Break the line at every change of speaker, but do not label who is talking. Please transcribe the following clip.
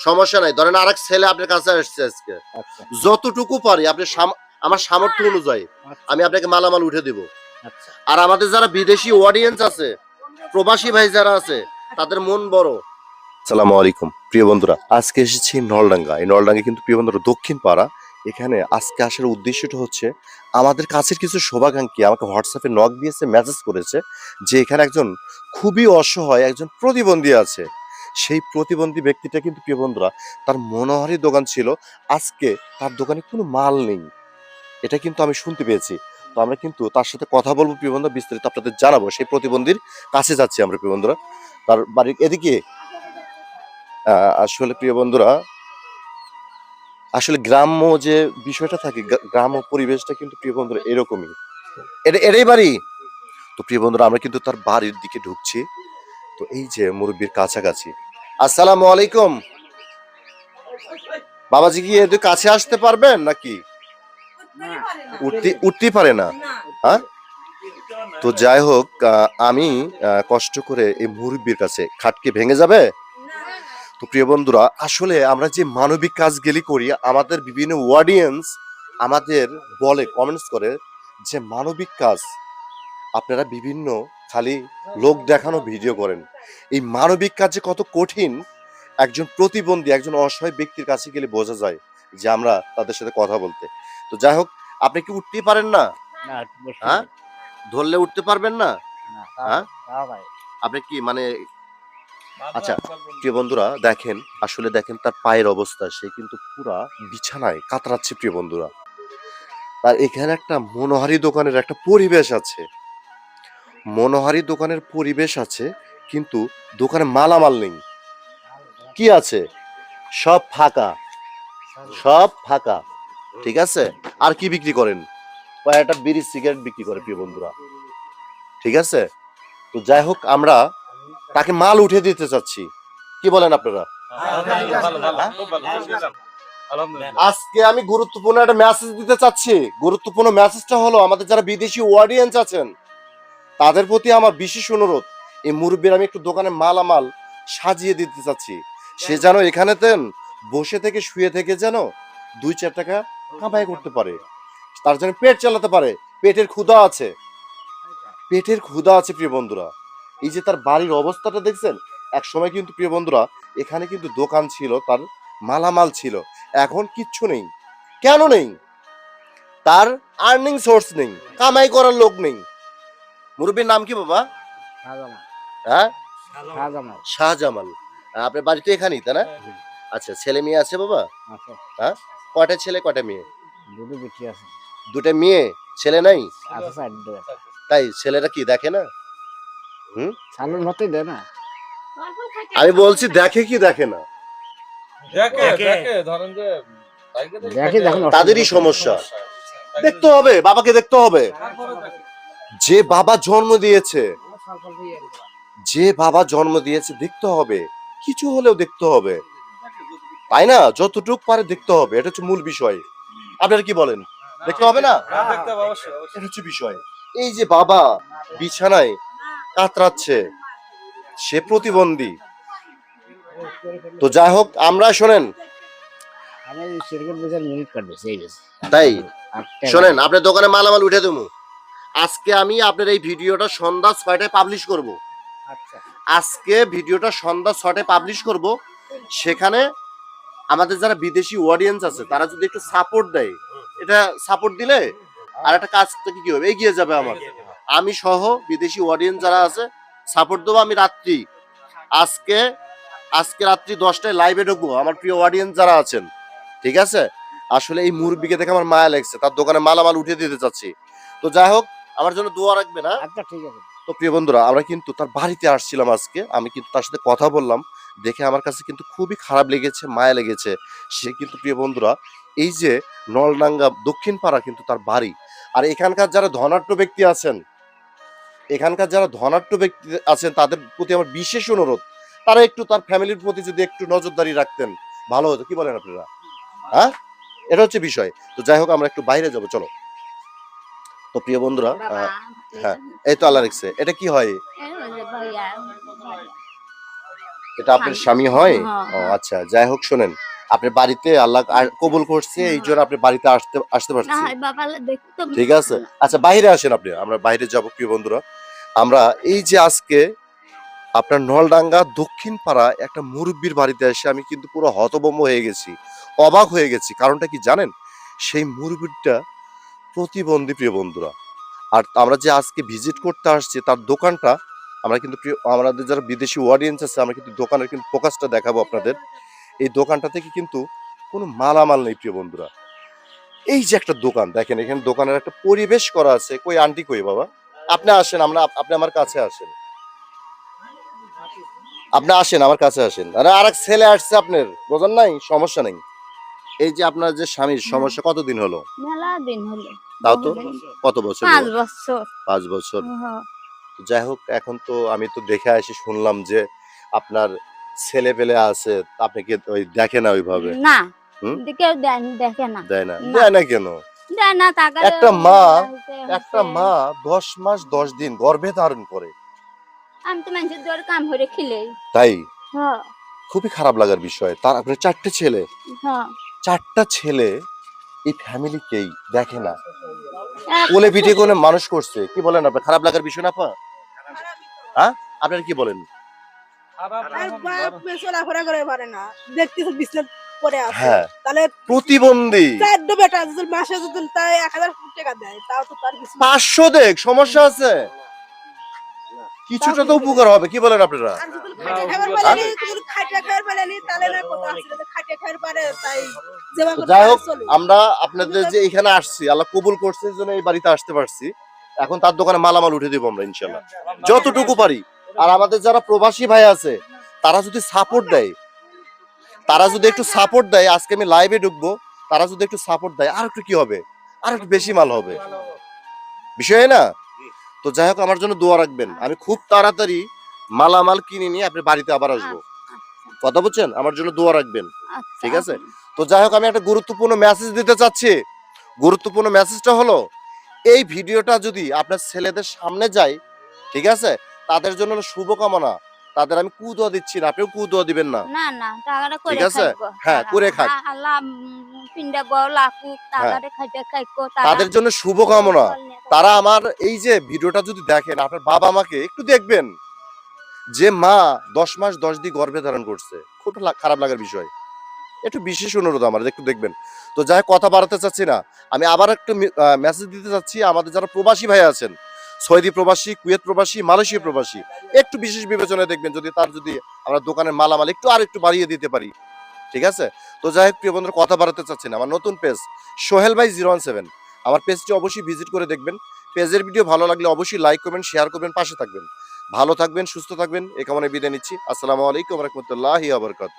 সমস্যা নাই। ধরেন আরেক ছেলে আপনার কাছে আসছে আজকে।
আচ্ছা।
যতটুকু পারি আপনি সাম- আমার সামর্থ্য অনুযায়ী
আচ্ছা,
আমি আপনাকে মালামাল উঠে দিব।
আচ্ছা।
আর আমাদের যারা বিদেশি অডিয়েন্স আছে প্রবাসী ভাই যারা আছে তাদের মন বড়। সালামু আলাইকুম প্রিয় বন্ধুরা। আজকে এসেছি নলডাঙ্গা। এই নলডাঙ্গা কিন্তু প্রিয় বন্ধুরা দক্ষিণ পাড়া। এখানে আজকে আসার উদ্দেশ্যটা হচ্ছে আমাদের কাছের কিছু শোভাকাঙ্ক্ষী আমাকে হোয়াটসঅ্যাপে নক দিয়েছে মেসেজ করেছে যে এখানে একজন খুবই অসহায় একজন প্রতিবন্ধী আছে। সেই প্রতিবন্ধী ব্যক্তিটা কিন্তু প্রিয় বন্ধুরা, তার মনোহারি দোকান ছিল। আজকে তার দোকানে কোনো মাল নেই। এটা কিন্তু আমি শুনতে পেয়েছি। তো আমরা কিন্তু তার সাথে কথা বলব প্রিয় বন্ধুরা, বিস্তারিত আপনাদের জানাব। সেই প্রতিবন্ধীর কাছে যাচ্ছি আমরা প্রিয় বন্ধুরা। তার বাড়ির এদিকে আসলে প্রিয় বন্ধুরা, আসলে গ্রাম্য যে বিষয়টা থাকে গ্রাম্য পরিবেশটা কিন্তু প্রিয় বন্ধুরা এরকমই। এটা, এটাই বাড়ি। তো প্রিয় বন্ধুরা, আমরা কিন্তু তার বাড়ির দিকে ঢুকছি। তো এই যে মুরব্বীর কাছাকাছি। আসসালামু আলাইকুম। বাবাজি কি এদের কাছে আসতে পারবেন নাকি? উঠতে উঠতেই পারে না। হ্যাঁ? তো যাই হোক আমি কষ্ট করে এই মুরব্বীর কাছে খাটকে ভেঙে যাবে? তো প্রিয় বন্ধুরা আসলে আমরা যে মানবিক কাজ কাজগুলি করি আমাদের বিভিন্ন অডিয়েন্স আমাদের বলে কমেন্টস করে যে মানবিক কাজ আপনারা বিভিন্ন খালি লোক দেখানো ভিডিও করেন। এই মানবিক কাজ যে কত কঠিন একজন প্রতিবন্ধী একজন অসহায় ব্যক্তির কাছে গেলে বোঝা যায় যে আমরা তাদের সাথে কথা বলতে। তো যাই হোক আপনি কি উঠতেই পারেন না?
না
হ্যাঁ? ধরলে উঠতে পারবেন না?
না
হ্যাঁ? আপনি কি মানে আচ্ছা প্রিয় বন্ধুরা দেখেন আসলে দেখেন তার পায়ের অবস্থা সে কিন্তু পুরা বিছানায় কাতরাচ্ছে প্রিয় বন্ধুরা। আর এখানে একটা মনোহারি দোকানের একটা পরিবেশ আছে। মনোহারি দোকানের পরিবেশ আছে, কিন্তু দোকানে মালামাল নেই। কি আছে? সব ফাঁকা। সব ফাঁকা। ঠিক আছে? আর কি বিক্রি করেন? কয়েকটা বিড়ি সিগারেট বিক্রি করে, প্রিয় বন্ধুরা। ঠিক আছে? তো যাই হোক, আমরা তাকে মাল উঠে দিতে চাচ্ছি। কি বলেন আপনারা? আজকে আমি গুরুত্বপূর্ণ একটা মেসেজ দিতে চাচ্ছি। গুরুত্বপূর্ণ মেসেজটা হলো, আমাদের যারা বিদেশি অডিয়েন্স আছেন তাদের প্রতি আমার বিশেষ অনুরোধ, এই মুরব্বীর আমি একটু দোকানে মালামাল সাজিয়ে দিতে চাচ্ছি। সে যেন এখানে তেন, বসে থেকে শুয়ে থেকে যেন দুই চার টাকা কামাই করতে পারে। তার জন্য পেট চালাতে পারে, পেটের ক্ষুধা আছে। পেটের ক্ষুধা আছে প্রিয় বন্ধুরা। এই যে তার বাড়ির অবস্থাটা দেখছেন এক সময় কিন্তু প্রিয় বন্ধুরা, এখানে কিন্তু দোকান ছিল, তার মালামাল ছিল। এখন কিচ্ছু নেই। কেন নেই? তার আর্নিং সোর্স নেই, কামাই করার লোক নেই। মুরব্বীর নাম কি বাবা?
শাহজামাল।
হ্যাঁ?
শাহজামাল।
আহ, আপনার বাড়িতে এখানেই তাই না? আচ্ছা ছেলে মেয়ে আছে বাবা?
হ্যাঁ?
কটা ছেলে কটা মেয়ে?
দুটো আছে।
দুটো মেয়ে ছেলে নাই? তাই ছেলেরা কি দেখে না?
সালুন হতে দেয় না।
আমি বলছি দেখে কি দেখে না?
দেখে
দেখে।
দেখে ধরেন যে তাইকে দেখে
দেখে
তাদেরই সমস্যা। দেখতে হবে বাবাকে দেখতে হবে। যে বাবা জন্ম দিয়েছে। যে বাবা জন্ম দিয়েছে দেখতে হবে। কিছু হলেও দেখতে হবে। তাই না? যতটুক পারে দেখতে হবে। এটা হচ্ছে মূল বিষয়। আপনারা কি বলেন? দেখতে হবে না?
হ্যাঁ, দেখতে হবে অবশ্যই অবশ্যই।
এটা হচ্ছে বিষয়। এই যে বাবা বিছানায় কাতরাচ্ছে সে প্রতিবন্ধী। তো যাই হোক আমরা শোনেন। তাই? শোনেন আপনার দোকানে মালামাল উঠে দেবো। আজকে আমি আপনার এই ভিডিওটা সন্ধ্যা ছয়টায় পাবলিশ করব।
আচ্ছা।
আজকে ভিডিওটা সন্ধ্যা ছটায় পাবলিশ করব। সেখানে আমাদের যারা বিদেশি অডিয়েন্স আছে তারা যদি একটু সাপোর্ট দেয় এটা সাপোর্ট দিলে আর একটা কাজ থেকে কি হবে? এগিয়ে যাবে আমার। আমি সহ বিদেশি অডিয়েন্স যারা আছে সাপোর্ট দেবো আমি রাত্রি। আজকে আজকে রাত্রি দশটায় লাইভে ঢুকবো আমার প্রিয় অডিয়েন্স যারা আছেন। ঠিক আছে? আসলে এই মুরব্বিকে দেখে আমার মায়া লাগছে। তার দোকানে মালামাল উঠে দিতে চাচ্ছি। তো যাই হোক আমার জন্য দোয়া রাখবে না
আচ্ছা ঠিক আছে।
তো প্রিয় বন্ধুরা আমরা কিন্তু তার বাড়িতে আসছিলাম আজকে। আমি কিন্তু তার সাথে কথা বললাম। দেখে আমার কাছে কিন্তু খুবই খারাপ লেগেছে মায়া লেগেছে। সে কিন্তু প্রিয় বন্ধুরা এই যে নলডাঙ্গা দক্ষিণ পাড়া কিন্তু তার বাড়ি। আর এখানকার যারা ধনাঢ্য ব্যক্তি আছেন এখানকার যারা ধনাঢ্য ব্যক্তি আছেন তাদের প্রতি আমার বিশেষ অনুরোধ তারা একটু তার ফ্যামিলির প্রতি যদি একটু নজরদারি রাখতেন ভালো হতো। কি বলেন আপনারা? হ্যাঁ? এটা হচ্ছে বিষয়। তো যাই হোক আমরা একটু বাইরে যাব চলো। তো প্রিয় বন্ধুরা হ্যাঁ। এই তো আল্লাহ রেখছে। এটা কি হয়? এটা আপনার স্বামী হয়?
হ্যাঁ,
ও আচ্ছা যাই হোক শোনেন। আপনার বাড়িতে আল্লাহ কবুল করছে এই জন্য আপনি বাড়িতে আসতে আসতে পারছেন
হয়
ঠিক আছে। আচ্ছা বাইরে আসেন আপনি। আমরা বাইরে যাব প্রিয় বন্ধুরা। আমরা এই যে আজকে আপনার নলডাঙ্গা দক্ষিণ পাড়া একটা মুরব্বীর বাড়িতে এসে আমি কিন্তু পুরো হতবম্ব হয়ে গেছি অবাক হয়ে গেছি। কারণটা কি জানেন? সেই মুরব্বীটা প্রতিবন্ধী প্রিয় বন্ধুরা। আর আমরা যে আজকে ভিজিট করতে আসছি, তার দোকানটা আমরা কিন্তু আমাদের যারা বিদেশি অডিয়েন্স আছে, আমরা কিন্তু দোকানের কিন্তু ফোকাসটা দেখাবো আপনাদের। এই দোকানটা থেকে কিন্তু কোনো মালামাল নেই প্রিয় বন্ধুরা। এই যে একটা দোকান, দেখেন এখানে দোকানের একটা পরিবেশ করা আছে। কই আন্টি কই বাবা? আপনি আসেন, আমরা আপনি আমার কাছে আসেন। আপনি আসেন, আমার কাছে আসেন। আরে আরেক ছেলে আসছে আপনার, বোঝেন নাই? সমস্যা নেই। এই যে আপনার যে স্বামীর সমস্যা কতদিন হলো?
মেলা দিন হলো।
তাও তো কত বছর
পাঁচ বছর।
পাঁচ বছর। যাই হোক এখন তো আমি তো দেখে আসি শুনলাম যে আপনার ছেলে পেলে আছে আপনি কি ওই দেখে না ওইভাবে?
না। কেউ দেখে না।
দেয় না। দেয় না কেন?
দেয় না
একটা মা- একটা মা দশ মাস দশ দিন গর্ভে ধারণ করে।
আমি তো মানুষের দর কাম করে খিলে
তাই? খুবই খারাপ লাগার বিষয়। তার আপনার চারটে ছেলে।
হ্যাঁ
চারটা ছেলে এই ফ্যামিলিকেই দেখে না।
এক-
কোলে পিঠে কোলে মানুষ করছে। কি বলেন আপনার খারাপ লাগার বিষয় না আপা? হ্যাঁ? আপনার কি বলেন? হ্যাঁ।
তাহলে
প্রতিবন্ধী।
চার বেটা যদি মাসে যদি তাই এক হাজার টাকা দেয় তাও তো তার
পাঁচশো দেখ সমস্যা আছে। কিছুটা তো উপকার হবে কি বলেন আপনারা? যাই হোক আমরা আপনাদের যে এখানে আসছি আল্লাহ কবুল করছে জন্য এই বাড়িতে আসতে পারছি। এখন তার দোকানে মালামাল উঠে দিব আমরা ইনশাল্লাহ যতটুকু পারি। আর আমাদের যারা প্রবাসী ভাই আছে তারা যদি সাপোর্ট দেয় তারা যদি একটু সাপোর্ট দেয় আজকে আমি লাইভে ঢুকবো তারা যদি একটু সাপোর্ট দেয় আর একটু কি হবে? আর একটু বেশি মাল হবে। বিষয় না? তো যাই হোক আমার জন্য দোয়া রাখবেন। আমি খুব তাড়াতাড়ি মালামাল কিনে নিয়ে আপনি বাড়িতে আবার আসব। কথা বলছেন আমার জন্য দোয়া রাখবেন।
আচ্ছা,
ঠিক আছে? তো যাই হোক আমি একটা গুরুত্বপূর্ণ মেসেজ দিতে চাচ্ছি। গুরুত্বপূর্ণ মেসেজটা হলো এই ভিডিওটা যদি আপনার ছেলেদের সামনে যায় ঠিক আছে? তাদের জন্য শুভকামনা। তাদের আমি কুদোয়া দিচ্ছি না আপনিও কুদোয়া দিবেন না।
না না টাকাটা করে
ঠিক আছে? হ্যাঁ, করে খাক।
আল্লাহ পিন্ডা বড় লাকুক টাকাটা খাইতে খাইকো
তাদের জন্য শুভকামনা। তারা আমার এই যে ভিডিওটা যদি দেখেন আপনার বাবা মাকে একটু দেখবেন। যে মা দশ মাস দশ দিন গর্ভে ধারণ করছে। খুব খারাপ লাগার বিষয়। একটু বিশেষ অনুরোধ আমার একটু দেখবেন। তো যাই কথা বাড়াতে চাচ্ছি না। আমি আবার একটু মেসেজ দিতে চাচ্ছি। আমাদের যারা প্রবাসী ভাই আছেন সৌদি প্রবাসী, কুয়েত প্রবাসী, মালয়েশিয়া প্রবাসী। একটু বিশেষ বিবেচনায় দেখবেন, যদি তার যদি আমরা দোকানের মালামাল একটু আর একটু বাড়িয়ে দিতে পারি। ঠিক আছে? তো যাই হোক, প্রিয় বন্ধুরা, কথা বাড়াতে চাচ্ছি না আমার নতুন পেজ সোহেল ভাই জিরো ওয়ান সেভেন। আমার পেজটি অবশ্যই ভিজিট করে দেখবেন। পেজের ভিডিও ভালো লাগলে অবশ্যই লাইক করবেন শেয়ার করবেন, পাশে থাকবেন। ভালো থাকবেন, সুস্থ থাকবেন, এ কামনে বিদায় নিচ্ছি। আসসালামু আলাইকুম রহমতুল্লাহি আবরকাতু